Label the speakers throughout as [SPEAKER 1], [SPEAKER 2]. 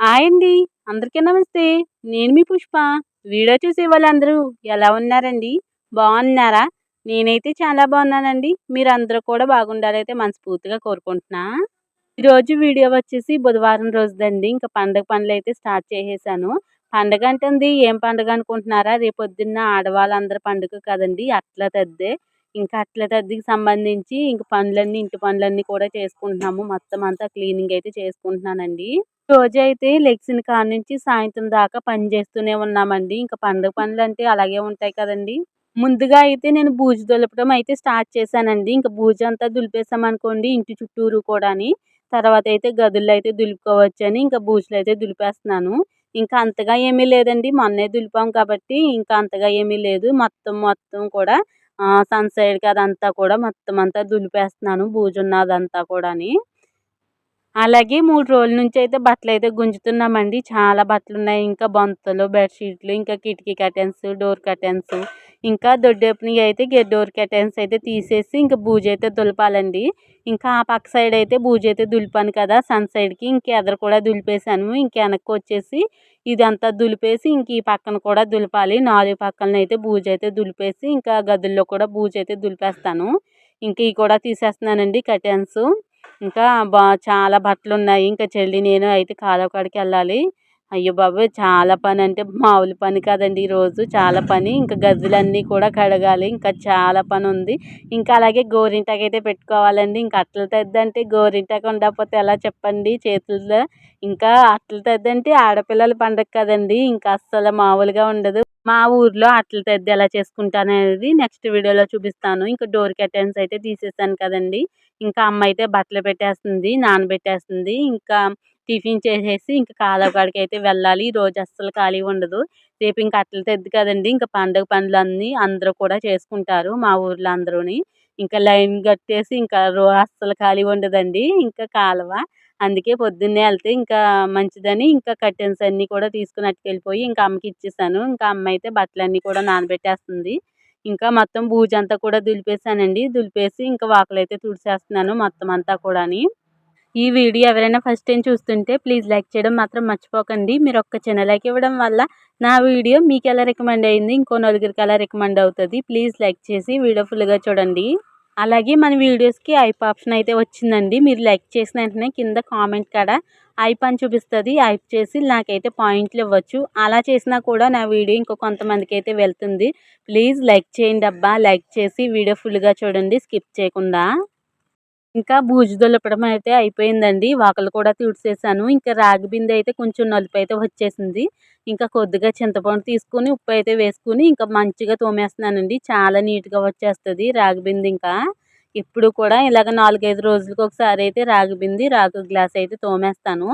[SPEAKER 1] Hi అండి అందరికీ నమస్తే. నేను మీ పుష్ప. వీడియో చూసే వాళ్ళందరూ ఎలా ఉన్నారండి? బాగున్నారా? నేనైతే చాలా బాగున్నానండి. మీరు అందరూ కూడా బాగుండాలైతే మనస్ఫూర్తిగా కోరుకుంటున్నా. ఈరోజు వీడియో వచ్చేసి బుధవారం రోజుదండి. ఇంకా పండగ పనులు అయితే స్టార్ట్ చేసేసాను. పండగ అంటుంది. ఏం పండగ అనుకుంటున్నారా? రేపొద్దున్న ఆడవాళ్ళందరి పండుగ కదండి. అట్లా తద్దే. ఇంకా అట్ల తద్దికి సంబంధించి ఇంక పనులన్నీ ఇంటి పనులన్నీ కూడా చేసుకుంటున్నాము. మొత్తం అంతా క్లీనింగ్ అయితే చేసుకుంటున్నానండి. రోజైతే లెగ్సిన కాడ నుంచి సాయంత్రం దాకా పని చేస్తూనే ఉన్నామండి. ఇంకా పండుగ పనులు అంటే అలాగే ఉంటాయి కదండి. ముందుగా అయితే నేను బూజు దులపడం అయితే స్టార్ట్ చేశానండి. ఇంకా బూజు అంతా దులిపేసామనుకోండి ఇంటి చుట్టూరు కూడాని. తర్వాత అయితే గదుల్లో అయితే దులుపుకోవచ్చు అని ఇంకా బూజులు అయితే దులిపేస్తున్నాను. ఇంకా అంతగా ఏమీ లేదండి. మొన్నే దులిపాం కాబట్టి ఇంకా అంతగా ఏమీ లేదు. మొత్తం మొత్తం కూడా సన్ సైడ్కి అదంతా కూడా మొత్తం అంతా దులిపేస్తున్నాను. బూజు ఉన్నదంతా కూడాని. అలాగే మూడు రోజుల నుంచి అయితే బట్టలు అయితే గుంజుతున్నామండి. చాలా బట్టలు ఉన్నాయి ఇంకా బొంతలు బెడ్షీట్లు ఇంకా కిటికీ కర్టెన్స్ డోర్ కర్టెన్స్ ఇంకా దొడ్డేపునివి అయితే డోర్ కర్టెన్స్ అయితే తీసేసి ఇంకా బూజ అయితే దులపాలండి. ఇంకా ఆ పక్క సైడ్ అయితే బూజ అయితే దులిపాను కదా సన్ సైడ్కి ఇంక ఎదరు కూడా దులిపేశాను ఇంక వెనక్కి వచ్చేసి ఇదంతా దులిపేసి ఇంక ఈ పక్కన కూడా దులపాలి. నాలుగు పక్కన అయితే బూజ అయితే దులిపేసి ఇంకా గదుల్లో కూడా బూజ అయితే దులిపేస్తాను. ఇంక ఇవి కూడా తీసేస్తున్నానండి కర్టెన్స్. ఇంకా బా చాలా బట్టలు ఉన్నాయి ఇంకా చెల్లి నేను అయితే కాలవకాడికి వెళ్ళాలి. అయ్యో బాబోయ్! చాలా పని అంటే మామూలు పని కాదండి ఈరోజు. చాలా పని. ఇంకా గదులన్నీ కూడా కడగాలి. ఇంకా చాలా పని ఉంది. ఇంకా అలాగే గోరింటాకు అయితే పెట్టుకోవాలండి. ఇంకా అట్ల తెద్దంటే గోరింటాకు ఉండకపోతే ఎలా చెప్పండి? చేతులతో ఇంకా అట్ల తెద్దంటే ఆడపిల్లల పండగ కదండి. ఇంకా అస్సలు మామూలుగా ఉండదు. మా ఊర్లో అట్ల తెద్ది ఎలా చేసుకుంటాను అనేది నెక్స్ట్ వీడియోలో చూపిస్తాను. ఇంకా డోర్ కర్టెన్స్ అయితే తీసేసాను కదండి. ఇంకా అమ్మ అయితే బట్టలు పెట్టేస్తుంది నానబెట్టేస్తుంది. ఇంకా టిఫిన్ చేసేసి ఇంకా కాలవకాడికి అయితే వెళ్ళాలి. రోజు అస్సలు ఖాళీ ఉండదు. రేపు ఇంకా అట్ల తెద్దు కదండి. ఇంకా పండుగ పనులన్నీ అందరూ కూడా చేసుకుంటారు మా ఊర్లో అందరూని. ఇంకా లైన్ కట్టేసి ఇంకా రో అస్సలు ఖాళీ ఉండదండి. ఇంకా కాలువ. అందుకే పొద్దున్నే వెళ్తే ఇంకా మంచిదని ఇంకా కర్టెన్స్ అన్నీ కూడా తీసుకుని అట్టుకెళ్ళిపోయి ఇంకా అమ్మకి ఇచ్చేసాను. ఇంకా అమ్మ అయితే బట్టలన్నీ కూడా నానబెట్టేస్తుంది. ఇంకా మొత్తం బూజంతా కూడా దులిపేసానండి. దులిపేసి ఇంకా వాకలైతే తుడిచేస్తున్నాను మొత్తం అంతా కూడాని. ఈ వీడియో ఎవరైనా ఫస్ట్ టైం చూస్తుంటే ప్లీజ్ లైక్ చేయడం మాత్రం మర్చిపోకండి. మీరు ఒక్క చిన్న లైక్ ఇవ్వడం వల్ల నా వీడియో మీకు ఎలా రికమెండ్ అయింది ఇంకో నలుగురికి ఎలా రికమెండ్ అవుతుంది ప్లీజ్ లైక్ చేసి వీడియో ఫుల్గా చూడండి. అలాగే మన వీడియోస్కి ఐప్ ఆప్షన్ అయితే వచ్చిందండి. మీరు లైక్ చేసిన వెంటనే కింద కామెంట్ కాడ ఐప్ అని చూపిస్తుంది. ఐప్ చేసి నాకైతే పాయింట్లు ఇవ్వచ్చు. అలా చేసినా కూడా నా వీడియో ఇంకో కొంతమందికి అయితే వెళ్తుంది. ప్లీజ్ లైక్ చేయండి అబ్బా. లైక్ చేసి వీడియో ఫుల్గా చూడండి. స్కిప్ చేయకుండా. ఇంకా బూజు దులపడం అయితే అయిపోయిందండి. వాకలు కూడా తుడిచేసాను ఇంకా రాగి బిందె అయితే కొంచెం నలుపు అయితే వచ్చేసింది. ఇంకా కొద్దిగా చింతపండు తీసుకుని ఉప్పు అయితే వేసుకుని ఇంకా మంచిగా తోమేస్తున్నానండి. చాలా నీట్గా వచ్చేస్తుంది రాగి బిందె ఇంకా. ఇప్పుడు కూడా ఇలాగ నాలుగైదు రోజులకు ఒకసారి అయితే రాగి బింది రాగి గ్లాస్ అయితే తోమేస్తాను.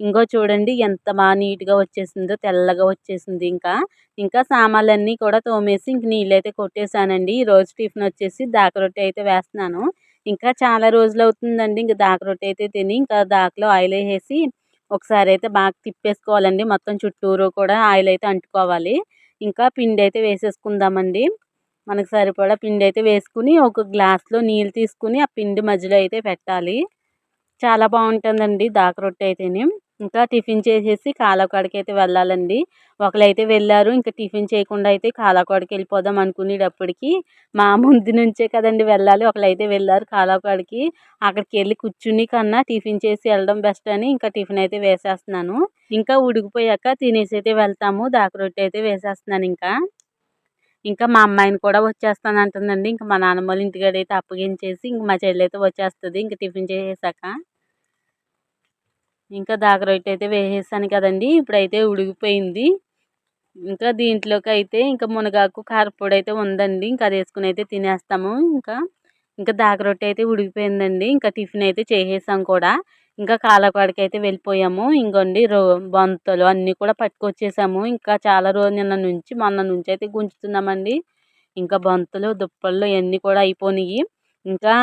[SPEAKER 1] ఇంకో చూడండి ఎంత బాగా నీట్గా వచ్చేసిందో తెల్లగా వచ్చేసింది ఇంకా. ఇంకా సామాన్లన్నీ కూడా తోమేసి ఇంక నీళ్ళు అయితే కొట్టేశానండి ఈరోజు టిఫిన్ వచ్చేసి దాక రొట్టె అయితే వేస్తున్నాను. ఇంకా చాలా రోజులు అవుతుందండి ఇంకా దాక రొట్టె అయితే తిని ఇంకా దాకలో ఆయిల్ వేసేసి ఒకసారి అయితే బాగా తిప్పేసుకోవాలండి. మొత్తం చుట్టూరు కూడా ఆయిల్ అయితే అంటుకోవాలి. ఇంకా పిండి అయితే వేసేసుకుందామండి. మనకు సరిపడా పిండి అయితే వేసుకుని ఒక గ్లాస్లో నీళ్ళు తీసుకుని ఆ పిండి మధ్యలో అయితే పెట్టాలి. చాలా బాగుంటుందండి దాక రొట్టె అయితేనే. ఇంకా టిఫిన్ చేసేసి కాలకాడికి అయితే వెళ్ళాలండి. ఒకరైతే వెళ్ళారు ఇంకా టిఫిన్ చేయకుండా అయితే కాలకాడికి వెళ్ళిపోదాం అనుకునేటప్పటికి మా ముందు నుంచే కదండి వెళ్ళాలి. ఒకరైతే వెళ్ళారు కాలకాడికి అక్కడికి వెళ్ళి కూర్చుని కన్నా టిఫిన్ చేసి వెళ్ళడం బెస్ట్ అని ఇంకా టిఫిన్ అయితే వేసేస్తున్నాను. ఇంకా ఉడికిపోయాక తినేసి అయితే వెళ్తాము. దాక రొట్టె అయితే వేసేస్తున్నాను ఇంకా. ఇంకా మా అమ్మాయిని కూడా వచ్చేస్తాను అంటుందండి. ఇంకా మా నాన్నమ్మ వాళ్ళ ఇంటికాడైతే అప్పగించేసి ఇంక మా చెల్లి అయితే వచ్చేస్తుంది. ఇంకా టిఫిన్ చేసేసాక. ఇంకా దాక రొట్టె అయితే వేసేసాను కదండి ఇప్పుడైతే ఉడికిపోయింది. ఇంకా దీంట్లోకి అయితే ఇంకా మునగాకు కారపొడి అయితే ఉందండి ఇంకా అది వేసుకుని అయితే తినేస్తాము. ఇంకా ఇంకా దాక రొట్టె అయితే ఉడికిపోయిందండి ఇంకా టిఫిన్ అయితే చేసేసాం కూడా. ఇంకా కాలకాడికి అయితే వెళ్ళిపోయాము. ఇంకోండి రో బంతలు అన్నీ కూడా పట్టుకొచ్చేసాము. ఇంకా చాలా రోజు నిన్న నుంచి మొన్న నుంచి అయితే గుంజుతున్నామండి. ఇంకా బంతులు దుప్పళ్ళు ఇవన్నీ కూడా అయిపోయినాయి ఇంకా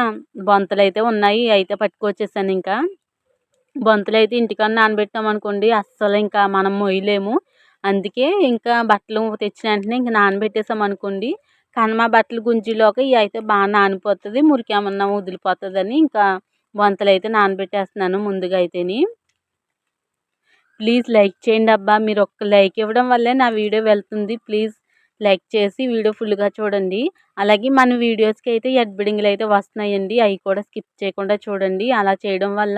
[SPEAKER 1] బంతలు అయితే ఉన్నాయి అయితే పట్టుకొచ్చేసాను ఇంకా. బొంతలు అయితే ఇంటికన్నా నానబెట్టాం అనుకోండి అస్సలు ఇంకా మనం మొయ్యలేము. అందుకే ఇంకా బట్టలు తెచ్చిన వెంటనే ఇంకా నానబెట్టేసాం అనుకోండి కానీ మా బట్టలు గుంజిలోకి ఇవి అయితే బాగా నానిపోతుంది మురికి ఏమన్నా వదిలిపోతుందని ఇంకా బొంతలు అయితే నానబెట్టేస్తున్నాను ముందుగా అయితేని. ప్లీజ్ లైక్ చేయండి అబ్బా మీరు ఒక్క లైక్ ఇవ్వడం వల్లే నా వీడియో వెళ్తుంది. ప్లీజ్ లైక్ చేసి వీడియో ఫుల్గా చూడండి. అలాగే మన వీడియోస్కి అయితే ఎడ్బిడింగ్లు అయితే వస్తున్నాయండి. అవి కూడా స్కిప్ చేయకుండా చూడండి. అలా చేయడం వల్ల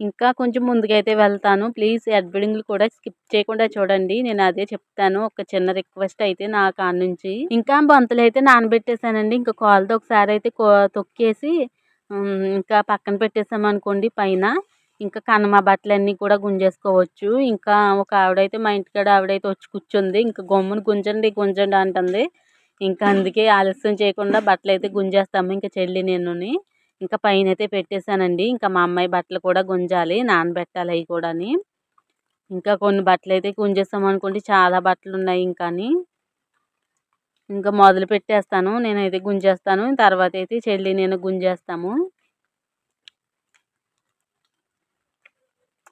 [SPEAKER 1] ఇంకా కొంచెం ముందుకైతే వెళ్తాను. ప్లీజ్ ఎడ్బిడింగ్లు కూడా స్కిప్ చేయకుండా చూడండి. నేను అదే చెప్తాను. ఒక చిన్న రిక్వెస్ట్ అయితే నా కాడ నుంచి. ఇంకా బంతులు అయితే నానబెట్టేశానండి. ఇంకా కాల్తో ఒకసారి అయితే తొక్కేసి ఇంకా పక్కన పెట్టేసామనుకోండి పైన. ఇంకా కనమ బట్టలన్నీ కూడా గుంజేసుకోవచ్చు. ఇంకా ఒక ఆవిడైతే మా ఇంటికాడ ఆవిడైతే వచ్చి కూర్చుంది. ఇంకా గమ్మున గుంజండి గుంజండి అంటుంది. ఇంకా అందుకే ఆలస్యం చేయకుండా బట్టలు అయితే గుంజేస్తాము. ఇంకా చెల్లి నేనుని ఇంకా పైన అయితే పెట్టేశానండి. ఇంకా మా అమ్మాయి బట్టలు కూడా గుంజాలి నానబెట్టాలి అవి కూడాని. ఇంకా కొన్ని బట్టలు అయితే గుంజేస్తామనుకోండి చాలా బట్టలు ఉన్నాయి ఇంకాని. ఇంకా మొదలు పెట్టేస్తాను నేనైతే గుంజేస్తాను. తర్వాత అయితే చెల్లి నేను గుంజేస్తాము.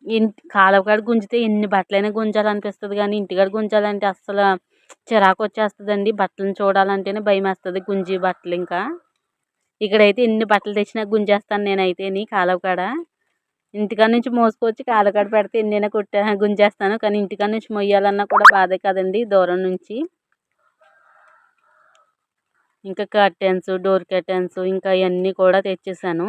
[SPEAKER 1] ఇంటి కాడ గుంజితే ఎన్ని బట్టలైనా గుంజాలనిపిస్తుంది కానీ ఇంటికాడ గుంజాలంటే అస్సలు చిరాకు వచ్చేస్తుందండి బట్టలను చూడాలంటేనే భయం వేస్తుంది గుంజి బట్టలు ఇంకా ఇక్కడైతే ఎన్ని బట్టలు తెచ్చినా గుంజేస్తాను నేనైతే నీ కాడ ఇంటికాడ నుంచి మోసుకొచ్చి కాలువ కాడ పెడితే ఎన్నైనా కొట్టా గుంజేస్తాను. కానీ ఇంటికాడ నుంచి మొయ్యాలన్నా కూడా బాధే కదండి దూరం నుంచి. ఇంకా కర్టెన్స్ డోర్ కర్టెన్స్ ఇంకా ఇవన్నీ కూడా తెచ్చేసాను.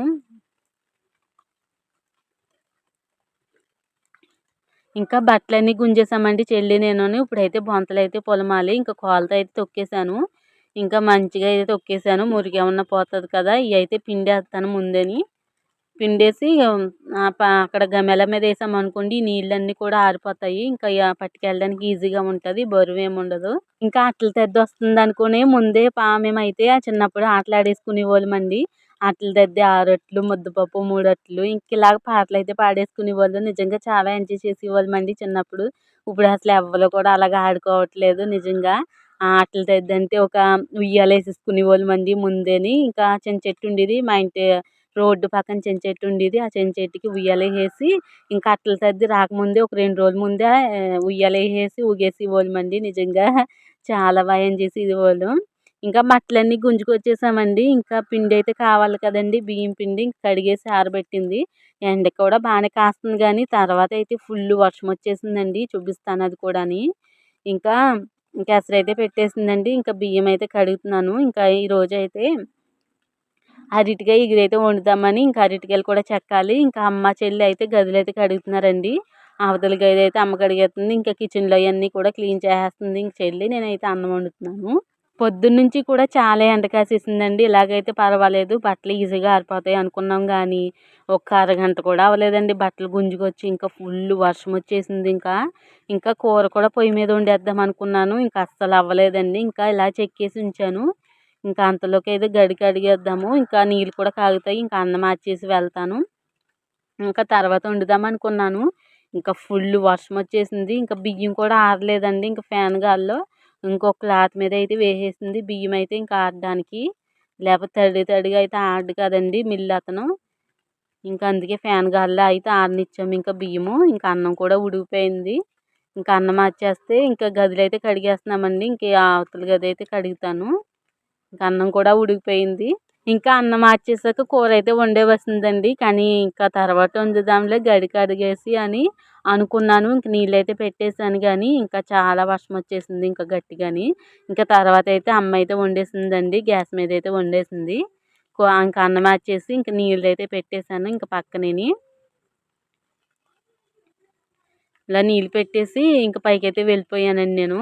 [SPEAKER 1] ఇంకా బట్టలన్నీ గుంజేసామండి చెల్లి నేను ఇప్పుడైతే బొంతలు అయితే పొలమాలి. ఇంకా కోలతో అయితే తొక్కేసాను. ఇంకా మంచిగా అయితే తొక్కేసాను. మురికి ఏమన్నా పోతుంది కదా ఇవి అయితే పిండేస్తాను ముందని. పిండేసి అక్కడ గమెల మీద వేసామనుకోండి నీళ్ళన్నీ కూడా ఆరిపోతాయి. ఇంకా పట్టుకెళ్ళడానికి ఈజీగా ఉంటుంది బరువు ఏమి ఉండదు. ఇంకా అట్ల తెద్ది వస్తుంది అనుకునే ముందే పా మేమైతే చిన్నప్పుడు ఆటలాడేసుకునే వాళ్ళమండి అట్ల తెద్ది ఆరట్లు ముద్దపప్పు మూడట్లు ఇంక ఇలాగ పాటలు అయితే పాడేసుకునే వాళ్ళు. నిజంగా చాలా ఎంజాయ్ చేసేవాళ్ళమండి చిన్నప్పుడు. ఇప్పుడు అసలు ఎవ్వరు కూడా అలాగ ఆడుకోవట్లేదు నిజంగా. అట్ల దద్ది అంటే ఒక ఉయ్యాల వేసేసుకునే వాళ్ళమండి ముందేని ఇంకా చిన్న చెట్టు ఉండేది. మా ఇంటి రోడ్డు పక్కన చిన్న చెట్టు ఉండేది. ఆ చిన్న చెట్టుకి ఉయ్యాల వేసి ఇంకా అట్ల సర్ది రాకముందే ఒక రెండు రోజుల ముందే ఉయ్యాల వేసేసి ఊగేసేవాళ్ళమండి నిజంగా చాలా భయం చేసేది వాళ్ళం. ఇంకా మట్లన్నీ గుంజుకొచ్చేసామండి. ఇంకా పిండి అయితే కావాలి కదండి. బియ్యం పిండి కడిగేసి ఆరబెట్టింది. ఎండ కూడా బాగానే కాస్తుంది కానీ తర్వాత అయితే ఫుల్ వర్షం వచ్చేసిందండి. చూపిస్తాను అది కూడాని. ఇంకా ఇంకా ఎసరైతే పెట్టేసిందండి. ఇంకా బియ్యం అయితే కడుగుతున్నాను. ఇంకా ఈరోజు అయితే అరటికాయ ఇగురైతే వండుదామని ఇంకా అరటికాయలు కూడా చెక్కాలి. ఇంకా అమ్మ చెల్లి అయితే గదులు అయితే కడుగుతున్నారండి. అవతల గది అయితే అమ్మ కడిగేస్తుంది. ఇంకా కిచెన్లో అవన్నీ కూడా క్లీన్ చేసేస్తుంది. ఇంక చెల్లి నేనైతే అన్నం వండుతున్నాను. పొద్దున్నుంచి కూడా చాలా ఎండ కాసేసిందండి ఇలాగైతే పర్వాలేదు బట్టలు ఈజీగా ఆరిపోతాయి అనుకున్నాం కానీ ఒక్క అరగంట కూడా అవ్వలేదండి. బట్టలు గుంజుకొచ్చి ఇంకా ఫుల్ వర్షం వచ్చేసింది ఇంకా. ఇంకా కూర కూడా పొయ్యి మీద వండేద్దాం అనుకున్నాను. ఇంకా అస్సలు అవ్వలేదండి. ఇంకా ఇలా చెక్కేసి ఉంచాను. ఇంకా అంతలోకి అయితే గడి కడిగేద్దాము. ఇంకా నీళ్ళు కూడా కాగుతాయి. ఇంకా అన్నం మార్చేసి వెళ్తాను. ఇంకా తర్వాత వండుదాం అనుకున్నాను. ఇంకా ఫుల్ వర్షం వచ్చేసింది. ఇంకా బియ్యం కూడా ఆరలేదండి. ఇంకా ఫ్యాన్ గాల్లో ఇంకో క్లాత్ మీద అయితే వేసేసింది. బియ్యం అయితే ఇంకా ఆడడానికి లేకపోతే తడి తడిగా అయితే ఆడు కదండి మిల్లు అతను. ఇంకా అందుకే ఫ్యాన్ గాల్లో అయితే ఆడనిచ్చాము. ఇంకా బియ్యము ఇంకా అన్నం కూడా ఉడికిపోయింది. ఇంకా అన్నం మార్చేస్తే ఇంకా గదిలో అయితే కడిగేస్తున్నామండి. ఇంకా అవతల గది అయితే కడుగుతాను. ఇంకా అన్నం కూడా ఉడికిపోయింది. ఇంకా అన్నం మార్చేసాక కూర అయితే వండే వస్తుందండి. కానీ ఇంకా తర్వాత వండుదాంలే గడి కడిగేసి అని అనుకున్నాను. ఇంక నీళ్ళైతే పెట్టేశాను కానీ ఇంకా చాలా వర్షం వచ్చేసింది ఇంకా గట్టిగాని. ఇంకా తర్వాత అయితే అమ్మ అయితే వండేసిందండి. గ్యాస్ మీద అయితే వండేసింది. ఇంకా అన్నం మార్చేసి ఇంక నీళ్ళు అయితే పెట్టేశాను ఇంకా పక్కనేని. ఇలా నీళ్ళు పెట్టేసి ఇంకా పైకైతే వెళ్ళిపోయానండి నేను.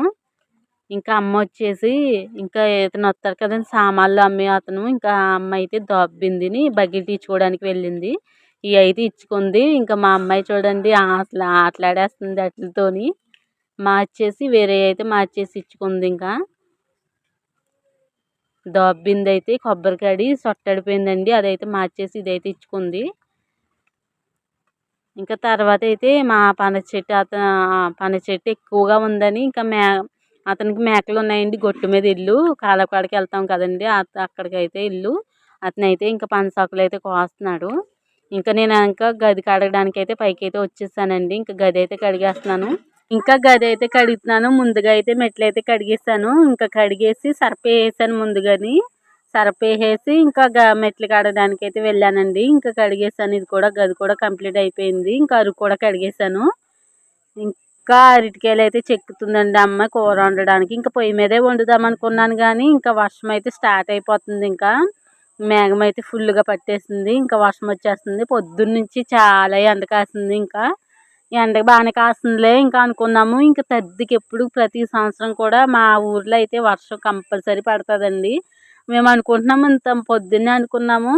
[SPEAKER 1] ఇంకా అమ్మ వచ్చేసి ఇంకా ఇతను వస్తాడు కదండి సామాన్లు అమ్మే అతను. ఇంకా అమ్మ అయితే దబ్బిందిని బకెట్ ఇచ్చుకోవడానికి వెళ్ళింది. ఇవి అయితే ఇచ్చుకుంది. ఇంకా మా అమ్మాయి చూడండి అసలు ఆటలాడేస్తుంది అట్లతోని. మార్చేసి వేరే అయితే మార్చేసి ఇచ్చుకుంది ఇంకా. దబ్బింది అయితే కొబ్బరికాడి సొట్టడిపోయిందండి. అదైతే మార్చేసి ఇదైతే ఇచ్చుకుంది. ఇంకా తర్వాత అయితే మా పనస చెట్టు అతను పనస చెట్టు ఎక్కువగా ఉందని ఇంకా మే అతనికి మేకలు ఉన్నాయండి గొట్టు మీద ఇల్లు. కాలకాడికి వెళ్తాం కదండి. అక్కడికి అయితే ఇల్లు. అతను అయితే ఇంకా పనసాకులు అయితే కోస్తున్నాడు. ఇంకా నేను ఇంకా గది కడగడానికి అయితే పైకి అయితే వచ్చేసానండి. ఇంకా గది అయితే కడిగేస్తున్నాను. ఇంకా గది అయితే కడుగుతున్నాను. ముందుగా అయితే మెట్లు అయితే కడిగేసాను ఇంకా కడిగేసి సర్ఫ వేసాను ముందుగాని. సర్ఫ వేసేసి ఇంకా మెట్లు కడగడానికి అయితే వెళ్ళానండి. ఇంకా కడిగేసాను ఇది కూడా గది కూడా కంప్లీట్ అయిపోయింది. ఇంకా అరుగు కూడా కడిగేసాను ఇంకా అరటికాయలు అయితే చెక్కుతుందండి అమ్మ కూర వండడానికి. ఇంకా పొయ్యి మీదే వండుదాం అనుకున్నాను కానీ ఇంకా వర్షం అయితే స్టార్ట్ అయిపోతుంది ఇంకా. మేఘం అయితే ఫుల్గా పట్టేసింది. ఇంకా వర్షం వచ్చేస్తుంది. పొద్దున్న నుంచి చాలా ఎండ కాసింది ఇంకా. ఎండకి బాగానే కాస్తుందిలే ఇంకా అనుకున్నాము. ఇంకా తద్దికి ఎప్పుడు ప్రతి సంవత్సరం కూడా మా ఊర్లో అయితే వర్షం కంపల్సరీ పడుతుందండి. మేము అనుకుంటున్నాము ఇంత పొద్దున్నే అనుకున్నాము.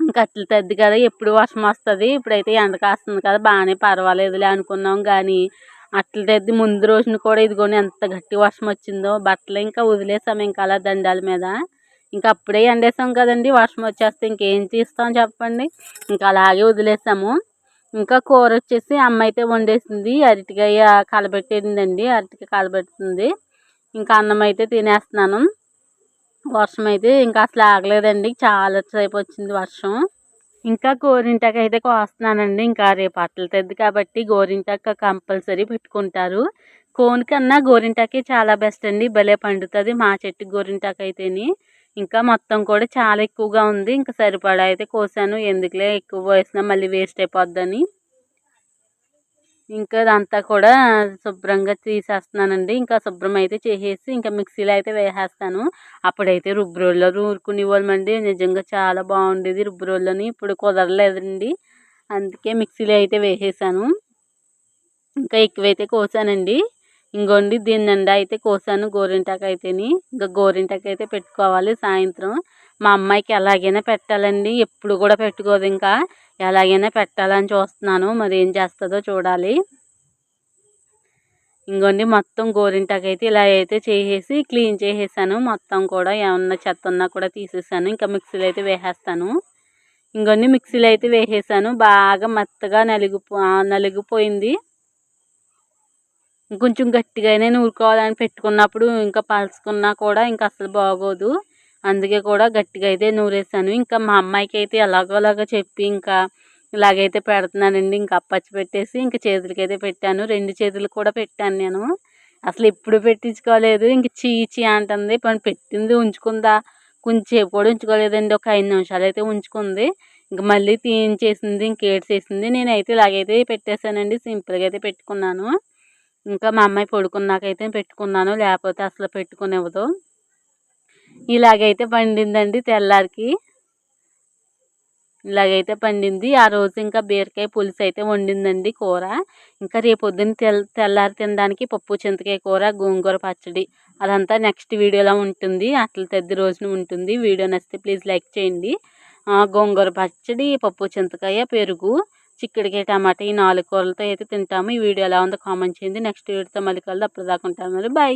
[SPEAKER 1] ఇంకా అట్ల తద్ది కదా ఎప్పుడు వర్షం వస్తుంది. ఇప్పుడైతే ఎండ కాస్తుంది కదా బాగానే పర్వాలేదులే అనుకున్నాం కానీ అట్ల ముందు రోజున కూడా ఇదిగోండి ఎంత గట్టి వర్షం వచ్చిందో. బట్టలు ఇంకా వదిలేసాము ఇంకా అలా దండాల మీద. ఇంకా అప్పుడే ఎండేసాం కదండి వర్షం వచ్చేస్తే ఇంకేం తీస్తాం చెప్పండి. ఇంకా అలాగే వదిలేసాము. ఇంకా కూర వచ్చేసి అమ్మ అయితే వండేసింది అరటికాయ కలబెట్టిందండి అరటికాయ కలబెడుతుంది. ఇంకా అన్నం అయితే తినేస్తున్నాను. వర్షం అయితే ఇంకా అసలు ఆగలేదండి చాలా సేపు వచ్చింది వర్షం. ఇంకా గోరింటాకు అయితే కోస్తున్నానండి ఇంకా రేపు అట్ల తెద్ది కాబట్టి గోరింటాకు కంపల్సరీ పెట్టుకుంటారు. కోన్ కన్నా గోరింటాకే చాలా బెస్ట్ అండి. భలే పండుతుంది మా చెట్టు గోరింటాకు అయితేని ఇంకా మొత్తం కూడా చాలా ఎక్కువగా ఉంది. ఇంకా సరిపడా అయితే కోసాను. ఎందుకులే ఎక్కువ వేసినా మళ్ళీ వేస్ట్ అయిపోద్దని. ఇంకా అదంతా కూడా శుభ్రంగా తీసేస్తున్నానండి. ఇంకా శుభ్రం అయితే చేసేసి ఇంకా మిక్సీలో అయితే వేసేస్తాను. అప్పుడైతే రుబ్బురోల్లో వాళ్ళమండి నిజంగా చాలా బాగుండేది రుబ్బురోల్లోని ఇప్పుడు కుదరలేదండి. అందుకే మిక్సీలో అయితే వేసేసాను. ఇంకా ఎక్కువైతే కోసానండి. ఇంకోండి దీని నిండా అయితే కోసాను గోరింటాకు అయితేని. ఇంకా గోరింటాకు అయితే పెట్టుకోవాలి సాయంత్రం. మా అమ్మాయికి ఎలాగైనా పెట్టాలండి. ఎప్పుడు కూడా పెట్టుకోదు ఇంకా. ఎలాగైనా పెట్టాలని చూస్తున్నాను. మరి ఏం చేస్తుందో చూడాలి. ఇంకోండి మొత్తం గోరింటాకు అయితే ఇలా అయితే చేసేసి క్లీన్ చేసేసాను. మొత్తం కూడా ఏమన్నా చెత్త ఉన్నా కూడా తీసేసాను. ఇంకా మిక్సీలో అయితే వేసేస్తాను. ఇంకొన్ని మిక్సీలో అయితే వేసేసాను. బాగా మెత్తగా నలిగిపో నలిగిపోయింది. కొంచెం గట్టిగానే నూరుకోవాలని పెట్టుకున్నప్పుడు ఇంకా పలుచుకున్నా కూడా ఇంకా అసలు బాగోదు. అందుకే కూడా గట్టిగా అయితే నూరేసాను. ఇంకా మా అమ్మాయికి అయితే ఎలాగోలాగా చెప్పి ఇంకా ఇలాగైతే పెడుతున్నానండి. ఇంకా అప్పచ్చి పెట్టేసి ఇంకా చేతులకి అయితే పెట్టాను. రెండు చేతులు కూడా పెట్టాను నేను. అసలు ఎప్పుడు పెట్టించుకోలేదు. ఇంక చీచి అంటుంది. పని పెట్టింది ఉంచుకుందా? కొంచెంసేపు కూడా ఉంచుకోలేదండి. ఒక ఐదు నిమిషాలు అయితే ఉంచుకుంది. ఇంక మళ్ళీ తీయించేసింది ఇంకేడ్చేసింది నేనైతే ఇలాగైతే పెట్టేశానండి. సింపుల్గా అయితే పెట్టుకున్నాను. ఇంకా మా అమ్మాయి పడుకున్నాకైతే పెట్టుకున్నాను. లేకపోతే అసలు పెట్టుకునివ్వదు. ఇలాగైతే పండిందండి తెల్లారికి. ఇలాగైతే పండింది. ఆ రోజు ఇంకా బీరకాయ పులుసు అయితే వండిందండి కూర. ఇంకా రేపొద్దున తెల్ తెల్లారి తినడానికి పప్పు చింతకాయ కూర గోంగూర పచ్చడి. అదంతా నెక్స్ట్ వీడియోలో ఉంటుంది. అట్ల తద్ది రోజున ఉంటుంది. వీడియో నచ్చితే ప్లీజ్ లైక్ చేయండి. గోంగూర పచ్చడి పప్పు చింతకాయ పెరుగు చిక్కుడుకాయ టమాటా ఈ నాలుగు కూరలతో అయితే తింటాము. ఈ వీడియో ఎలా ఉందో కామెంట్ చేయండి. నెక్స్ట్ వీడియోతో మళ్ళీ కలదు అప్పుడు దాకా ఉంటాను మరి. బాయ్.